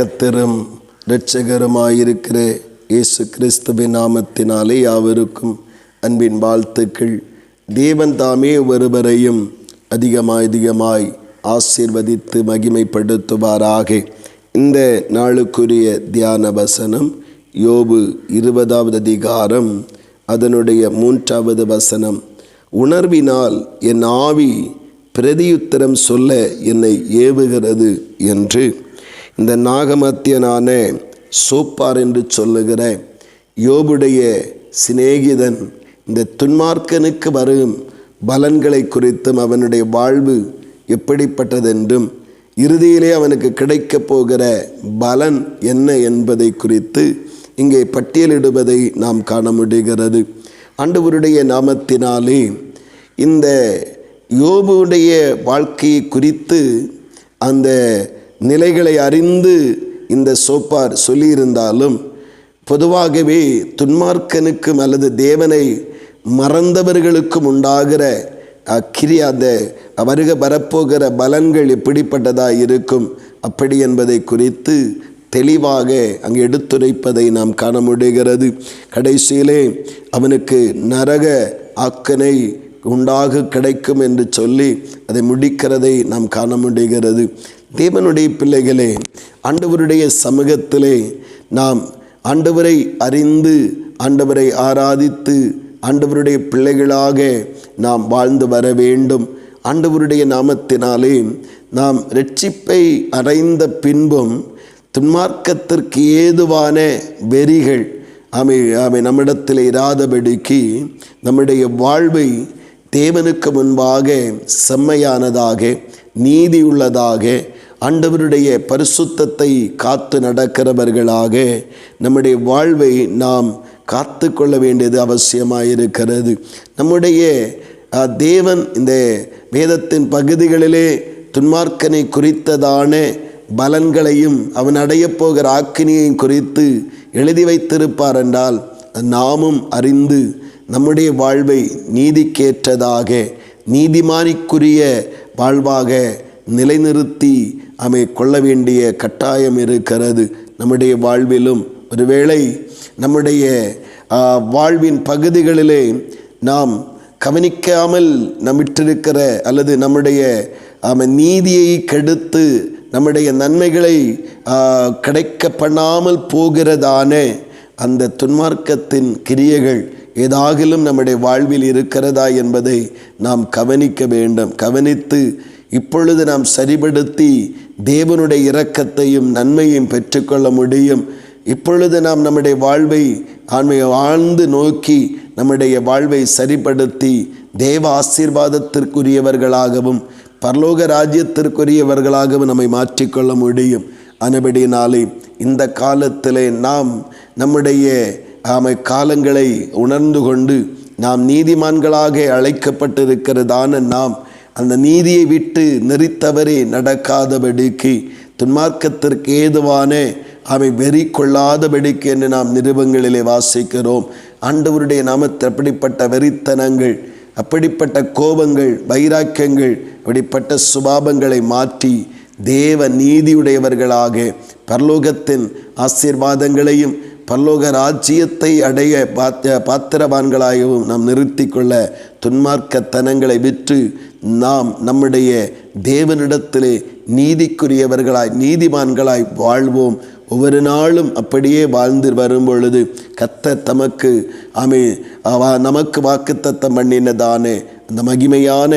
கத்தரும் இரட்சகருமாயிருக்கிற இயேசு கிறிஸ்துவின் நாமத்தினாலே யாவருக்கும் அன்பின் வாழ்த்துக்கள். தேவன் தாமே ஒருவரையும் அதிகமாய் அதிகமாய் ஆசீர்வதித்து மகிமைப்படுத்துவாராக. இந்த நாளுக்குரிய தியான வசனம் யோபு இருபதாவது அதிகாரம் அதனுடைய மூன்றாவது வசனம். உணர்வினால் என் ஆவி பிரதியுத்தரம் சொல்ல என்னை ஏவுகிறது என்று. இந்த நாகமத்தியனான சோப்பார் என்று சொல்லுகிற யோபுடைய சிநேகிதன் இந்த துன்மார்க்கனுக்கு வரும் பலன்களை குறித்தும் அவனுடைய வாழ்வு எப்படிப்பட்டதென்றும் இறுதியிலே அவனுக்கு கிடைக்கப் போகிற பலன் என்ன என்பதை குறித்து இங்கே பட்டியலிடுவதை நாம் காண முடிகிறது. ஆண்டவருடைய நாமத்தினாலே இந்த யோபுடைய வாழ்க்கையை குறித்து அந்த நிலைகளை அறிந்து இந்த சோப்பார் சொல்லியிருந்தாலும் பொதுவாகவே துன்மார்க்கனுக்கும் அல்லது தேவனை மறந்தவர்களுக்கும் உண்டாகிற அக்கிரி அந்த வருக வரப்போகிற பலன்கள் எப்படிப்பட்டதாக இருக்கும்? அப்படி என்பதை குறித்து தெளிவாக அங்கு எடுத்துரைப்பதை நாம் காண முடிகிறது. கடைசியிலே அவனுக்கு நரக ஆக்கனை உண்டாக கிடைக்கும் என்று சொல்லி அதை முடிக்கிறதை நாம் காண முடிகிறது. தேவனுடைய பிள்ளைகளே ஆண்டவருடைய சமூகத்திலே நாம் ஆண்டவரை அறிந்து ஆண்டவரை ஆராதித்து ஆண்டவருடைய பிள்ளைகளாக நாம் வாழ்ந்து வர வேண்டும். ஆண்டவருடைய நாமத்தினாலே நாம் ரட்சிப்பை அடைந்த பின்பும் துன்மார்க்கத்திற்கு ஏதுவான வெறிகள் அவை அவை நம்மிடத்தில் இராதபடிக்கு நம்முடைய வாழ்வை தேவனுக்கு முன்பாக செம்மையானதாக நீதியுள்ளதாக ஆண்டவருடைய பரிசுத்தத்தை காத்து நடக்கிறவர்களாக நம்முடைய வாழ்வை நாம் காத்து கொள்ள வேண்டியது அவசியமாயிருக்கிறது. நம்முடைய தேவன் இந்த வேதத்தின் பகுதிகளிலே துன்மார்க்கனை குறித்ததான பலன்களையும் அவன் அடையப் போகிற ஆக்கினியையும் குறித்து எழுதி வைத்திருப்பார் என்றால் நாமும் அறிந்து நம்முடைய வாழ்வை நீதிக்கேற்றதாக நீதிமானிக்குரிய வாழ்வாக நிலைநிறுத்தி அமை கொள்ள வேண்டிய கட்டாயம் இருக்கிறது நம்முடைய வாழ்விலும். ஒருவேளை நம்முடைய வாழ்வின் பகுதிகளிலே நாம் கவனிக்காமல் நம்மிட்டிருக்கிற அல்லது நம்முடைய நீதியை கெடுத்து நம்முடைய நன்மைகளை கிடைக்க பண்ணாமல் போகிறதான அந்த துன்மார்க்கத்தின் கிரியைகள் ஏதாகிலும் நம்முடைய வாழ்வில் இருக்கிறதா என்பதை நாம் கவனிக்க வேண்டும். கவனித்து இப்பொழுது நாம் சரிபடுத்தி தேவனுடைய இரக்கத்தையும் நன்மையும் பெற்றுக்கொள்ள முடியும். இப்பொழுது நாம் நம்முடைய வாழ்வை ஆண்மையை ஆழ்ந்து நோக்கி நம்முடைய வாழ்வை சரிப்படுத்தி தேவ ஆசீர்வாதத்திற்குரியவர்களாகவும் பரலோக ராஜ்யத்திற்குரியவர்களாகவும் நம்மை மாற்றிக்கொள்ள முடியும். அனபடினாலே இந்த காலத்திலே நாம் நம்முடைய ஆமை காலங்களை உணர்ந்து கொண்டு நாம் நீதிமான்களாக அழைக்கப்பட்டிருக்கிறதான நாம் அந்த நீதியை விட்டு நெறித்தவரே நடக்காதபடிக்கு துன்மார்க்கத்திற்கு ஏதுவான அவை வெறி கொள்ளாதபடிக்கு என்று நாம் நிருபங்களிலே வாசிக்கிறோம். ஆண்டவருடைய நாமத்தில் அப்படிப்பட்ட வெறித்தனங்கள் அப்படிப்பட்ட கோபங்கள் வைராக்கியங்கள் அப்படிப்பட்ட சுபாபங்களை மாற்றி தேவ நீதியுடையவர்களாக பரலோகத்தின் ஆசீர்வாதங்களையும் பல்லோக ராஜ்யத்தை அடைய பாத்திர பாத்திரவான்களாகவும் நாம் நிறுத்தி கொள்ள துன்மார்க்கத்தனங்களை விற்று நாம் நம்முடைய தேவனிடத்திலே நீதிக்குரியவர்களாய் நீதிமான்களாய் வாழ்வோம். ஒவ்வொரு நாளும் அப்படியே வாழ்ந்து வரும் பொழுது கத்த தமக்கு அமை நமக்கு வாக்குத்தத்தம் பண்ணினதானே அந்த மகிமையான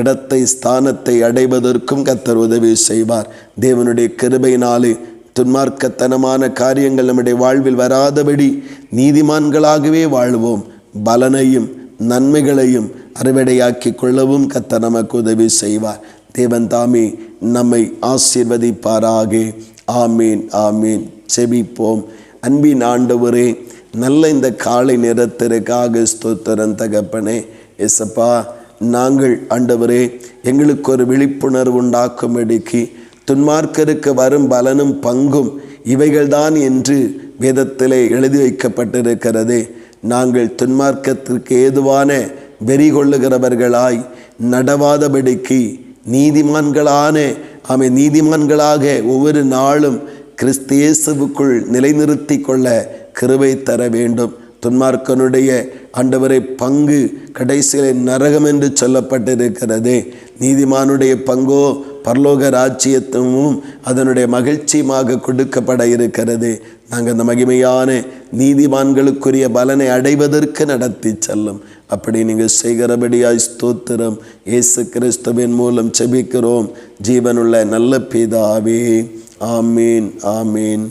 இடத்தை ஸ்தானத்தை அடைவதற்கும் கத்தர் உதவி செய்வார். தேவனுடைய கிருபையினாலே துன்மார்க்கத்தனமான காரியங்கள் நம்முடைய வாழ்வில் வராதபடி நீதிமான்களாகவே வாழ்வோம். பலனையும் நன்மைகளையும் அறுவடையாக்கி கொள்ளவும் கத்த நமக்கு உதவி செய்வார். தேவன் தாமே நம்மை ஆசீர்வதிப்பாராக. ஆமீன் ஆமீன். செபிப்போம். அன்பின் ஆண்டவரே நல்ல இந்த காலை நேரத்திற்காக ஸ்தோத்திரம் தகப்பனே. எசப்பா நாங்கள் ஆண்டவரே எங்களுக்கு ஒரு விழிப்புணர்வு உண்டாக்கும்படிக்கு துன்மார்க்கருக்கு வரும் பலனும் பங்கும் இவைகள்தான் என்று வேதத்திலே எழுதி வைக்கப்பட்டிருக்கிறது. நாங்கள் துன்மார்க்கத்திற்கு ஏதுவான வெறி கொள்ளுகிறவர்களாய் நடவாதபடிக்கு நீதிமான்களான அவை நீதிமான்களாக ஒவ்வொரு நாளும் கிறிஸ்தியேசுவுக்குள் நிலைநிறுத்தி கொள்ள கிருவை தர வேண்டும். துன்மார்க்கனுடைய ஆண்டவரை பங்கு கடைசியில் நரகம் என்று சொல்லப்பட்டிருக்கிறது. நீதிமானுடைய பங்கோ பரலோக ராஜ்யத்துவமும் அதனுடைய மகிழ்ச்சியுமாக கொடுக்கப்பட இருக்கிறது. நாங்கள் அந்த மகிமையான நீதிமான்களுக்குரிய பலனை அடைவதற்கு நடத்தி செல்லும். அப்படி நீங்கள் செய்கிறபடியாய் ஸ்தோத்திரம். இயேசு கிறிஸ்துவின் மூலம் செபிக்கிறோம் ஜீவனுள்ள நல்ல பிதாவே. ஆமீன் ஆமீன்.